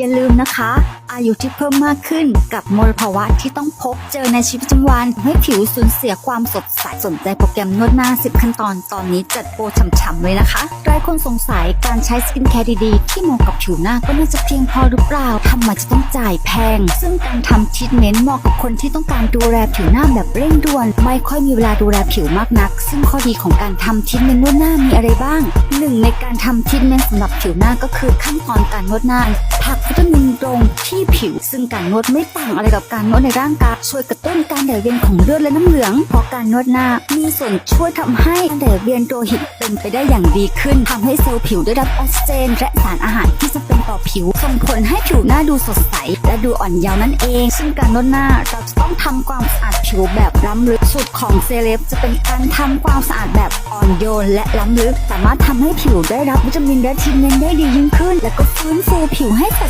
อย่าลืมนะคะ อายุที่เพิ่มมากขึ้นกับมลภาวะที่ต้องพบเจอในชีวิตประจำวันทำให้ผิวสูญเสียความสดใสสนใจโปรแกรมนวดหน้า 10 ขั้นตอนตอนนี้จัดโปรฉ่ำๆเลยนะคะหลายคนสงสัยการใช้สกินแคร์ดีๆ ที่เหมาะกับผิวหน้าก็น่าจะเพียงพอหรือเปล่าทำไมจะต้องจ่ายแพง ซึ่งการทำทรีทเมนต์เหมาะกับคนที่ต้องการดูแลผิวหน้าแบบเร่งด่วน ไม่ค่อยมีเวลาดูแลผิวมากนัก ซึ่งข้อดีของการทำทรีทเมนต์นวดหน้ามีอะไรบ้างหนึ่งในการทำทรีทเมนต์สำหรับผิวหน้าก็คือขั้นตอนการนวดหน้าผักวิตามินตรงที่ผิว ซึ่งการนวดไม่ต่างอะไรกับการนวดในร่างกายช่วยกระตุ้นการไหลเวียนของเลือดและน้ำเหลือง เพราะการนวดหน้ามีส่วนช่วยทำให้การไหลเวียนโลหิตเป็นไปได้อย่างดีขึ้นทำให้เซลล์ผิวได้รับออกซิเจนและสารอาหารที่จะเป็นต่อผิวส่งผลให้ผิวหน้าดูสดใส และดูอ่อนเยาว์นั่นเอง ซึ่งการนวดหน้าเราจะต้องทำความสะอาดผิวแบบล้ำลึกสูตรของเซเลบจะเป็นการทำความสะอาดแบบอ่อนโยนและล้ำลึก สามารถทำให้ผิวได้รับวิตามินและทีเมนได้ดียิ่งขึ้น และก็ฟื้นฟูผิวให้สด